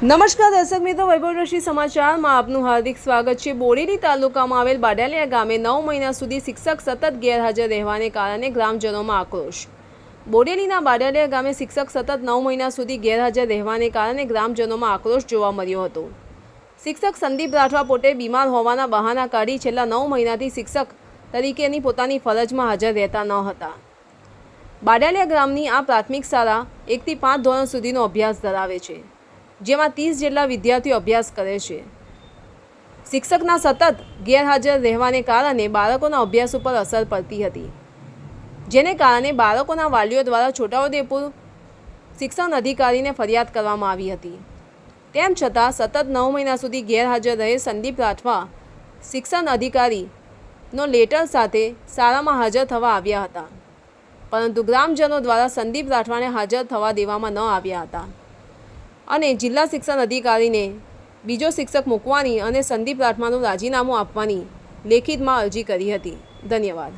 નમસ્કાર દર્શક મિત્રો વૈભવરશ્રી સમાચારમાં આપનું હાર્દિક સ્વાગત છે. બોડેલી તાલુકામાં આવેલ બાડાલિયા ગામે નવ મહિના સુધી શિક્ષક સતત ગેરહાજર રહેવાને કારણે ગ્રામજનોમાં આક્રોશ. બોડેલીના બાડાલિયા ગામે શિક્ષક સતત નવ મહિના સુધી ગેરહાજર રહેવાને કારણે ગ્રામજનોમાં આક્રોશ જોવા મળ્યો હતો. શિક્ષક સંદીપ રાઠવા પોતે બીમાર હોવાના બહાના કાઢી છેલ્લા નવ મહિનાથી શિક્ષક તરીકેની પોતાની ફરજમાં હાજર રહેતા ન હતા. બાડાલિયા ગામની આ પ્રાથમિક શાળા એકથી પાંચ ધોરણ સુધીનો અભ્યાસ ધરાવે છે. જેમાં ત્રીસ જેટલા વિદ્યાર્થીઓ અભ્યાસ કરે છે. શિક્ષકના સતત ગેરહાજર રહેવાને કારણે બાળકોના અભ્યાસ ઉપર અસર પડતી હતી. જેને કારણે બાળકોના વાલીઓ દ્વારા છોટાઉદેપુર શિક્ષણ અધિકારીને ફરિયાદ કરવામાં આવી હતી. તેમ છતાં સતત નવ મહિના સુધી ગેરહાજર રહે સંદીપ રાઠવા શિક્ષણ અધિકારીનો લેટર સાથે શાળામાં હાજર થવા આવ્યા હતા. પરંતુ ગ્રામજનો દ્વારા સંદીપ રાઠવાને હાજર થવા દેવામાં ન આવ્યા હતા. અને જિલ્લા શિક્ષણ અધિકારીને બીજો શિક્ષક મૂકવાની અને સંદીપ રાઠવાનું રાજીનામું આપવાની લેખિતમાં અરજી કરી હતી. ધન્યવાદ.